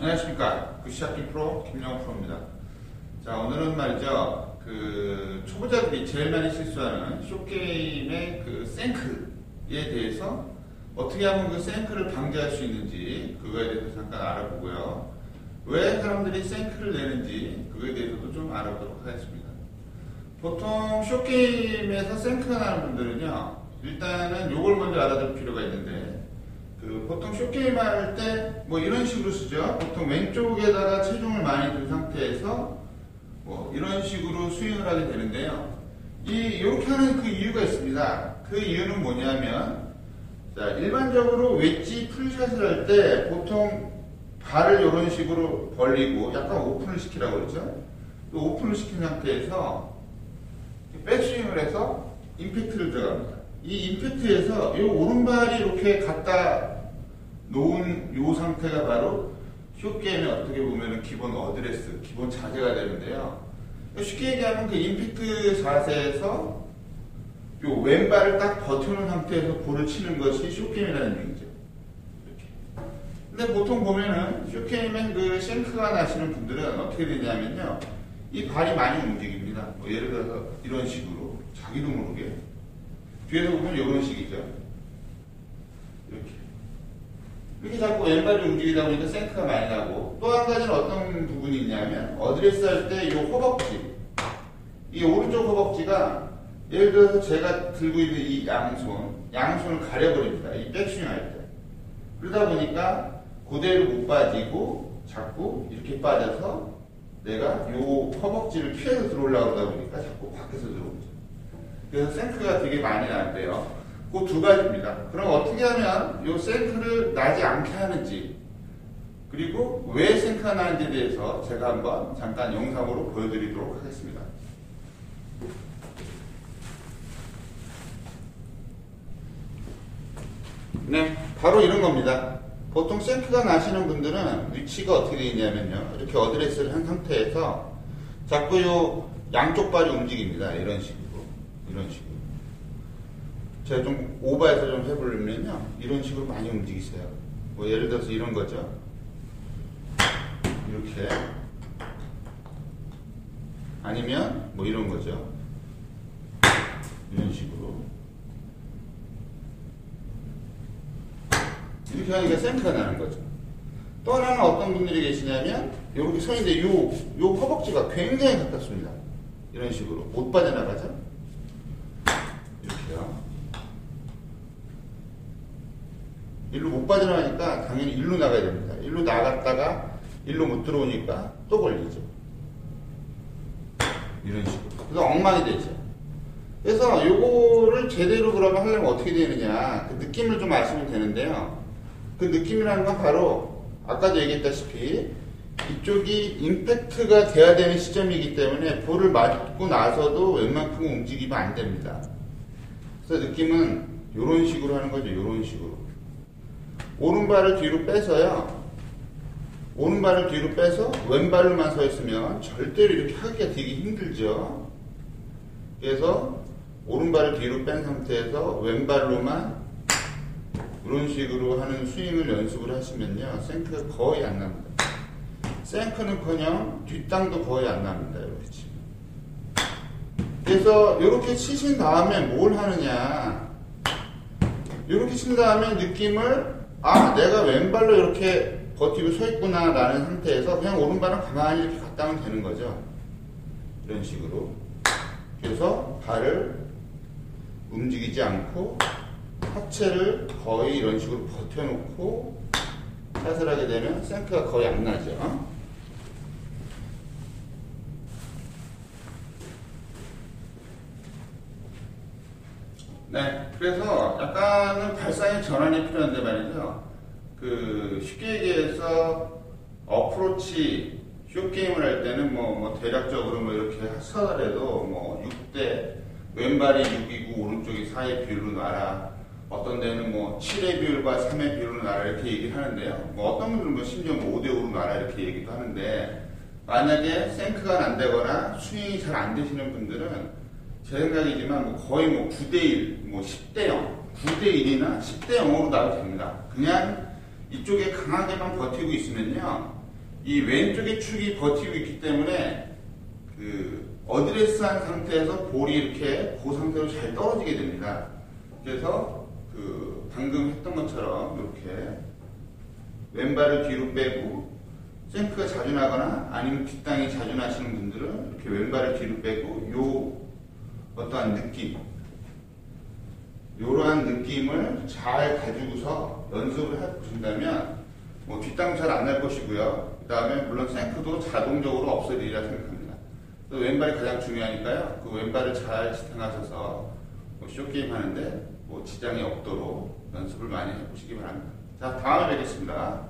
안녕하십니까. 굿샷기 프로 김영호 프로입니다. 자, 오늘은 말이죠. 그, 초보자들이 제일 많이 실수하는 쇼게임의 그 생크에 대해서 어떻게 하면 그 생크를 방지할 수 있는지 그거에 대해서 잠깐 알아보고요. 왜 사람들이 생크를 내는지 그거에 대해서도 좀 알아보도록 하겠습니다. 보통 쇼게임에서 생크가 나는 분들은요, 일단은 요걸 먼저 알아둘 필요가 있는데, 그 보통 쇼게임 할 때 뭐 이런 식으로 쓰죠. 보통 왼쪽에다가 체중을 많이 둔 상태에서 뭐 이런 식으로 스윙을 하게 되는데요. 이 이렇게 하는 그 이유가 있습니다. 그 이유는 뭐냐면 자 일반적으로 웨지 풀샷을 할 때 보통 발을 이런 식으로 벌리고 약간 오픈을 시키라고 그러죠. 그 오픈을 시킨 상태에서 백스윙을 해서 임팩트를 들어갑니다. 이 임팩트에서 이 오른발이 이렇게 갖다 놓은 이 상태가 바로 쇼게임의 어떻게 보면 기본 어드레스, 기본 자세가 되는데요. 쉽게 얘기하면 그 임팩트 자세에서 이 왼발을 딱 버텨놓은 상태에서 볼을 치는 것이 쇼게임이라는 얘기죠. 이렇게. 근데 보통 보면은 쇼게임엔 그 싱크가 나시는 분들은 어떻게 되냐면요. 이 발이 많이 움직입니다. 뭐 예를 들어서 이런 식으로 자기도 모르게 뒤에서 보면 이런 식이죠. 이렇게. 이렇게 자꾸 왼발이 움직이다 보니까 생크가 많이 나고 또 한 가지는 어떤 부분이 있냐면 어드레스 할 때 이 허벅지 이 오른쪽 허벅지가 예를 들어서 제가 들고 있는 이 양손 양손을 가려버립니다. 이 백스윙 할 때. 그러다 보니까 그대로 못 빠지고 자꾸 이렇게 빠져서 내가 요 허벅지를 피해서 들어오려고 하다 보니까 자꾸 밖에서. 그래서 생크가 되게 많이 나는데요. 그 두 가지입니다. 그럼 어떻게 하면 이 생크를 나지 않게 하는지 그리고 왜 생크가 나는지에 대해서 제가 한번 잠깐 영상으로 보여드리도록 하겠습니다. 네, 바로 이런 겁니다. 보통 생크가 나시는 분들은 위치가 어떻게 되어 있냐면요. 이렇게 어드레스를 한 상태에서 자꾸 요 양쪽 발이 움직입니다. 이런 식으로. 이런 식으로. 제가 좀 오버해서 좀 해보려면요. 이런 식으로 많이 움직이세요. 뭐 예를 들어서 이런 거죠. 이렇게. 아니면 뭐 이런 거죠. 이런 식으로. 이렇게 하니까 생크가 나는 거죠. 또 하나는 어떤 분들이 계시냐면 이렇게 서 있는데 요, 요 허벅지가 굉장히 가깝습니다. 이런 식으로 못 빠져나가죠. 이렇게요. 일로 못 빠져나가니까 당연히 일로 나가야 됩니다. 일로 나갔다가 일로 못 들어오니까 또 걸리죠. 이런 식으로. 그래서 엉망이 되죠. 그래서 요거를 제대로 그러면 하려면 어떻게 되느냐. 그 느낌을 좀 아시면 되는데요. 그 느낌이라는 건 바로 아까도 얘기했다시피 이쪽이 임팩트가 돼야 되는 시점이기 때문에 볼을 맞고 나서도 웬만큼 움직이면 안 됩니다. 그래서 느낌은 이런 식으로 하는 거죠. 이런 식으로. 오른발을 뒤로 빼서요. 오른발을 뒤로 빼서 왼발로만 서 있으면 절대로 이렇게 하기가 되게 힘들죠. 그래서 오른발을 뒤로 뺀 상태에서 왼발로만 이런 식으로 하는 스윙을 연습을 하시면요. 생크가 거의 안 납니다. 생크는커녕 뒷땅도 거의 안 납니다. 이렇게 치면. 그래서 이렇게 치신 다음에 뭘 하느냐. 이렇게 친 다음에 느낌을 아 내가 왼발로 이렇게 버티고 서 있구나 라는 상태에서 그냥 오른발은 가만히 이렇게 갔다 면 되는 거죠. 이런 식으로. 그래서 발을 움직이지 않고 하체를 거의 이런 식으로 버텨놓고 샷을 하게 되면 생크가 거의 안 나죠. 네, 그래서 약간은 발상의 전환이 필요한데 말이죠. 그 쉽게 얘기해서 어프로치 쇼게임을 할 때는 뭐, 뭐 대략적으로 뭐 이렇게 하더라도 뭐 6대 왼발이 6이고 오른쪽이 4의 비율로 놔라. 어떤 데는 뭐 7의 비율과 3의 비율로 놔라 이렇게 얘기를 하는데요. 뭐 어떤 분들은 뭐 심지어 뭐 5대 5로 놔라 이렇게 얘기도 하는데 만약에 생크가 안 되거나 스윙이 잘 안 되시는 분들은 제 생각이지만 뭐 거의 뭐 9대 1, 뭐 10대 0, 9대 1이나 10대 0으로 나도 됩니다. 그냥 이쪽에 강하게만 버티고 있으면요. 이 왼쪽의 축이 버티고 있기 때문에 그 어드레스한 상태에서 볼이 이렇게 그 상태로 잘 떨어지게 됩니다. 그래서 그 방금 했던 것처럼 이렇게 왼발을 뒤로 빼고 생크가 자주 나거나 아니면 뒷땅이 자주 나시는 분들은 이렇게 왼발을 뒤로 빼고 요 어떠한 느낌 이러한 느낌을 잘 가지고서 연습을 해 보신다면 뭐 뒷땅 잘안날 것이고요. 그 다음에 물론 생크도 자동적으로 없어지리라 생각합니다. 또 왼발이 가장 중요하니까요. 그 왼발을 잘 지탱하셔서 뭐 쇼게임 하는데 뭐 지장이 없도록 연습을 많이 해보시기 바랍니다. 자, 다음에 뵙겠습니다.